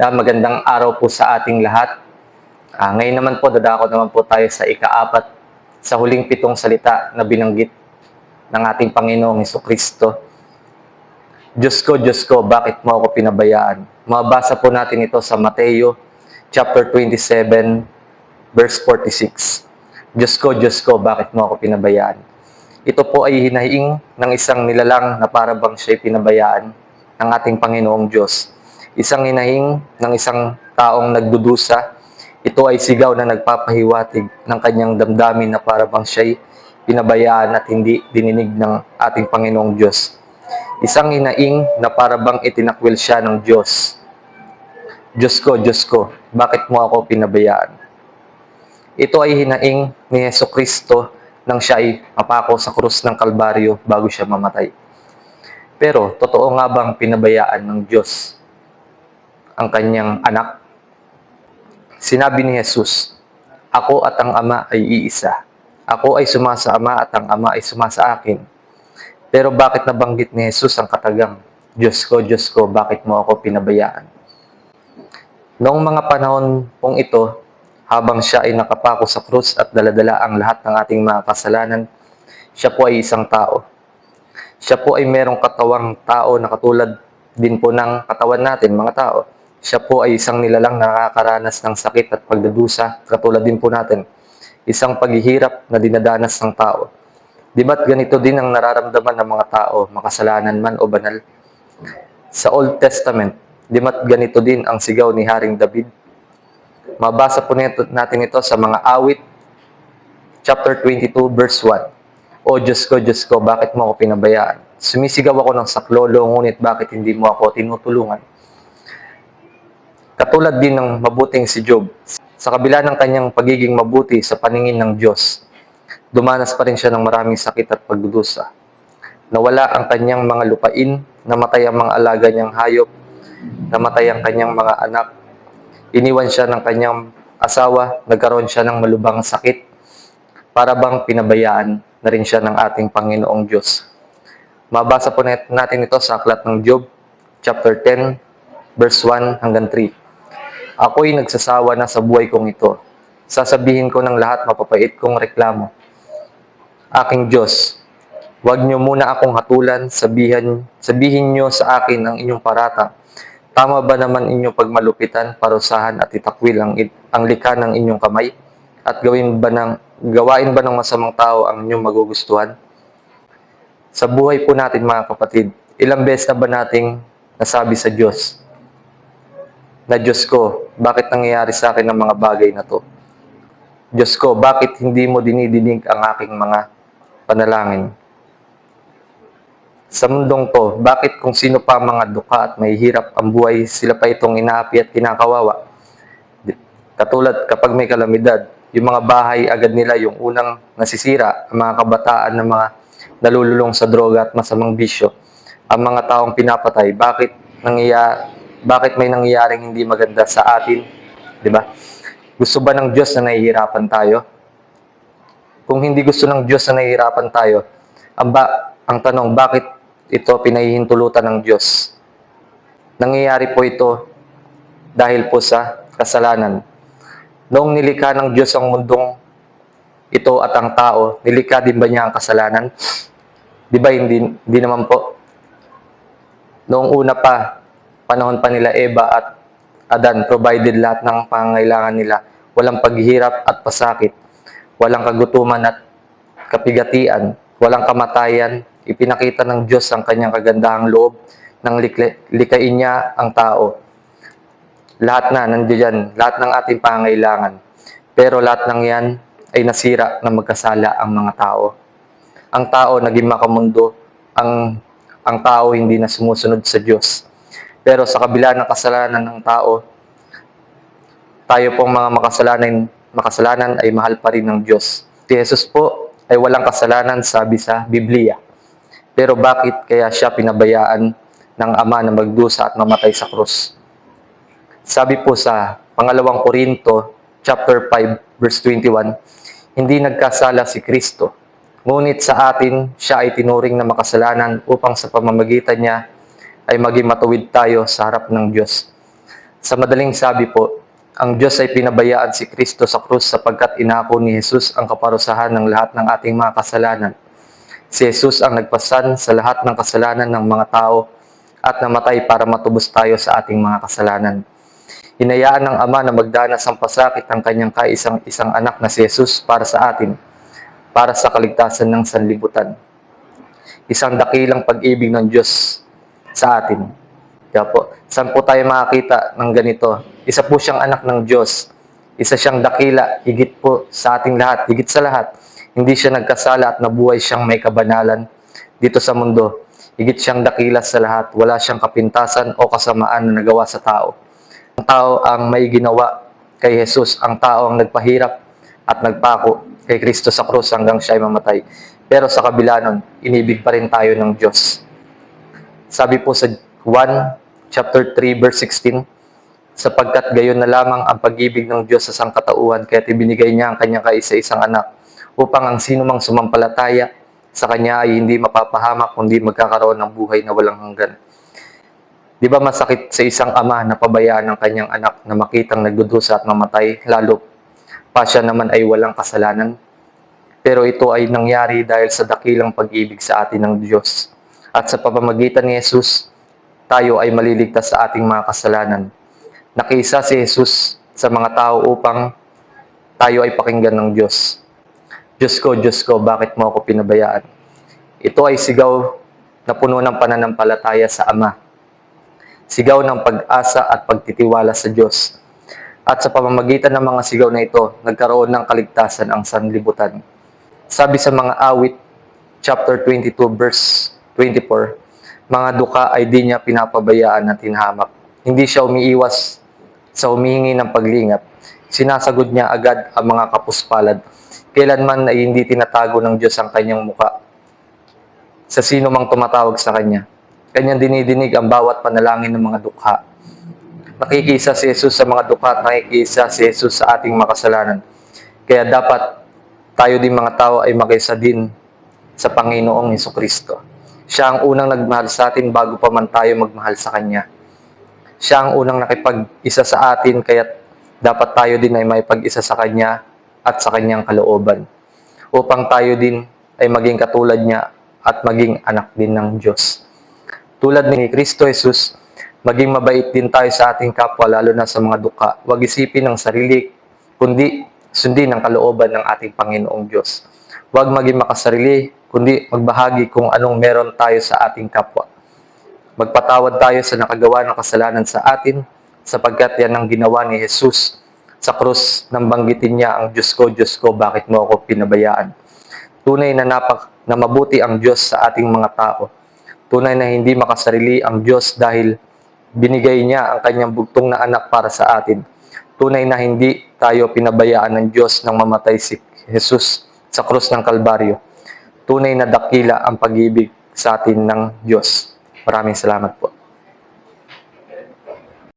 Ah, magandang araw po sa ating lahat. Ah, ngayon naman po, dadako naman po tayo sa ikaapat sa huling pitong salita na binanggit ng ating Panginoong Heso Kristo. Diyos ko, Diyos ko, bakit mo ako pinabayaan? Mabasa po natin ito sa Mateo chapter 27 verse 46. Diyos ko, Diyos ko, bakit mo ako pinabayaan? Ito po ay hinahiing ng isang nilalang na para bang siya'y pinabayaan ng ating Panginoong Diyos. Isang hinahing ng isang taong nagdudusa. Ito ay sigaw na nagpapahiwatig ng kanyang damdamin na para bang siya'y pinabayaan at hindi dininig ng ating Panginoong Diyos. Isang hinaing na para bang itinakwil siya ng Diyos. Diyos ko, Diyos ko, bakit mo ako pinabayaan? Ito ay hinaing ni Yeso Kristo nang siya ay mapako sa krus ng Kalbaryo bago siya mamatay. Pero, totoo nga bang pinabayaan ng Diyos ang kanyang anak? Sinabi ni Jesus, Ako at ang Ama ay iisa. Ako ay sumasa Ama at ang Ama ay sumasa akin. Pero bakit nabanggit ni Jesus ang katagang, Diyos ko, Diyos ko, bakit mo ako pinabayaan? Noong mga panahon pong ito, habang siya ay nakapako sa krus at daladala ang lahat ng ating mga kasalanan, siya po ay isang tao. Siya po ay merong katawang tao na katulad din po ng katawan natin, mga tao. Siya po ay isang nilalang nakakaranas ng sakit at pagdadusa, katulad din po natin. Isang paghihirap na dinadanas ng tao. Di ba't ganito din ang nararamdaman ng mga tao, makasalanan man o banal? Sa Old Testament, di ba't ganito din ang sigaw ni Haring David? Mabasa po natin ito sa mga awit, chapter 22, verse 1. O Diyos ko, Diyos ko, bakit mo ako pinabayaan? Sumisigaw ako ng saklolo, ngunit bakit hindi mo ako tinutulungan? Katulad din ng mabuting si Job, sa kabila ng kanyang pagiging mabuti sa paningin ng Diyos, dumanas pa rin siya ng maraming sakit at pagdudusa. Nawala ang kanyang mga lupain, namatay ang mga alaga niyang hayop, namatay ang kanyang mga anak, iniwan siya ng kanyang asawa, nagkaroon siya ng malubhang sakit, para bang pinabayaan na rin siya ng ating Panginoong Diyos. Mabasa po natin ito sa aklat ng Job, chapter 10, verse 1 hanggang 3. Ako'y nagsasawa na sa buhay kong ito. Sasabihin ko ng lahat mapapait kong reklamo. Aking Diyos, huwag niyo muna akong hatulan, sabihin, sabihin niyo sa akin ang inyong parata. Tama ba naman inyong pagmalupitan, parusahan at itakwil ang, ang likha ng inyong kamay? At gawin ba ng, gawain ba ng masamang tao ang inyong magugustuhan? Sa buhay po natin mga kapatid, ilang beses na ba nating nasabi sa Diyos na Diyos ko, bakit nangyayari sa akin ang mga bagay na to? Diyos ko, bakit hindi mo dinidinig ang aking mga panalangin? Sa mundong to, bakit kung sino pa mga duka at may hirap ang buhay, sila pa itong inaapi at kinakawawa? Katulad kapag may kalamidad, yung mga bahay agad nila yung unang nasisira, ang mga kabataan na mga nalululong sa droga at masamang bisyo, ang mga taong pinapatay, bakit nangyaya, bakit may nangyayaring hindi maganda sa atin? 'Di ba? Gusto ba ng Diyos na nahihirapan tayo? Kung hindi gusto ng Diyos na nahihirapan tayo, ang, ba, ang tanong, bakit ito pinahihintulutan ng Diyos? Nangyayari po ito dahil po sa kasalanan. Noong nilikha ng Diyos ang mundong ito at ang tao, nilikha din ba niya ang kasalanan? Di ba hindi, hindi naman po? Noong una pa, panahon pa nila Eva at Adan, provided lahat ng pangangailangan nila. Walang paghihirap at pasakit. Walang kagutuman at kapigatian. Walang kamatayan. Ipinakita ng Diyos ang kanyang kagandahang loob nang likain niya ang tao. Lahat na nandiyan, lahat ng ating pangangailangan. Pero lahat ng yan ay nasira na magkasala ang mga tao. Ang tao naging makamundo, ang ang tao hindi na sumusunod sa Diyos. Pero sa kabila ng kasalanan ng tao, tayo pong mga makasalanan, makasalanan ay mahal pa rin ng Diyos. Si Jesus po ay walang kasalanan sabi sa Biblia. Pero bakit kaya siya pinabayaan ng Ama na magdusa at mamatay sa krus? Sabi po sa pangalawang Korinto, chapter 5, verse 21, hindi nagkasala si Kristo. Ngunit sa atin, siya ay tinuring na makasalanan upang sa pamamagitan niya ay maging matuwid tayo sa harap ng Diyos. Sa madaling sabi po, ang Diyos ay pinabayaan si Kristo sa krus sapagkat inako ni Jesus ang kaparusahan ng lahat ng ating mga kasalanan. Si Jesus ang nagpasan sa lahat ng kasalanan ng mga tao at namatay para matubos tayo sa ating mga kasalanan. Hinayaan ng Ama na magdanas ang pasakit ng kanyang kaisang isang anak na si Jesus para sa atin, para sa kaligtasan ng sanlibutan. Isang dakilang pag-ibig ng Diyos sa atin. Kaya po, saan po tayo makakita ng ganito? Isa po siyang anak ng Diyos. Isa siyang dakila, higit po sa ating lahat, higit sa lahat. Hindi siya nagkasala at nabuhay siyang may kabanalan dito sa mundo. Higit siyang dakila sa lahat. Wala siyang kapintasan o kasamaan na nagawa sa tao. Ang tao ang may ginawa kay Jesus. Ang tao ang nagpahirap at nagpako kay Kristo sa krus hanggang siya ay mamatay. Pero sa kabila nun, inibig pa rin tayo ng Diyos. Sabi po sa 1 chapter 3 verse 16, sapagkat gayon na lamang ang pag-ibig ng Diyos sa sangkatauhan kaya ibinigay niya ang kanyang kaisa-isang anak upang ang sino mang sumampalataya sa kanya ay hindi mapapahamak kundi magkakaroon ng buhay na walang hanggan. Di ba masakit sa isang ama na pabayaan ng kanyang anak na makitang nagdudusa at mamatay, lalo pa siya naman ay walang kasalanan? Pero ito ay nangyari dahil sa dakilang pag-ibig sa atin ng Diyos. At sa pamamagitan ni Jesus, tayo ay maliligtas sa ating mga kasalanan. Nakiisa si Jesus sa mga tao upang tayo ay pakinggan ng Diyos. Diyos ko, Diyos ko, bakit mo ako pinabayaan? Ito ay sigaw na puno ng pananampalataya sa Ama. Sigaw ng pag-asa at pagtitiwala sa Diyos. At sa pamamagitan ng mga sigaw na ito, nagkaroon ng kaligtasan ang sanlibutan. Sabi sa mga awit, chapter 22, verse 24, mga duka ay di niya pinapabayaan na tinhamak. Hindi siya umiiwas sa humihingi ng paglingap. Sinasagod niya agad ang mga kapuspalad. Kailanman ay hindi tinatago ng Diyos ang kanyang muka sa sino mang tumatawag sa kanya. Kanyang dinidinig ang bawat panalangin ng mga dukha. Nakikisa si Jesus sa mga dukha at nakikisa si Jesus sa ating makasalanan. Kaya dapat tayo din mga tao ay makisa din sa Panginoong Heso Kristo. Siya ang unang nagmahal sa atin bago pa man tayo magmahal sa Kanya. Siya ang unang nakipag-isa sa atin kaya dapat tayo din ay may pag-isa sa Kanya at sa Kanyang kalooban upang tayo din ay maging katulad niya at maging anak din ng Diyos. Tulad ni Kristo Jesus, maging mabait din tayo sa ating kapwa lalo na sa mga duka. Huwag isipin ng sarili, kundi sundin ang kalooban ng ating Panginoong Diyos. Huwag maging makasarili, kundi magbahagi kung anong meron tayo sa ating kapwa. Magpatawad tayo sa nakagawa ng kasalanan sa atin, sapagkat yan ang ginawa ni Jesus sa krus nang banggitin niya ang Diyos ko, Diyos ko, bakit mo ako pinabayaan? Tunay na napak na mabuti ang Diyos sa ating mga tao. Tunay na hindi makasarili ang Diyos dahil binigay niya ang kanyang bugtong na anak para sa atin. Tunay na hindi tayo pinabayaan ng Diyos nang mamatay si Jesus sa krus ng Kalbaryo. Tunay na dakila ang pag-ibig sa atin ng Diyos. Maraming salamat po.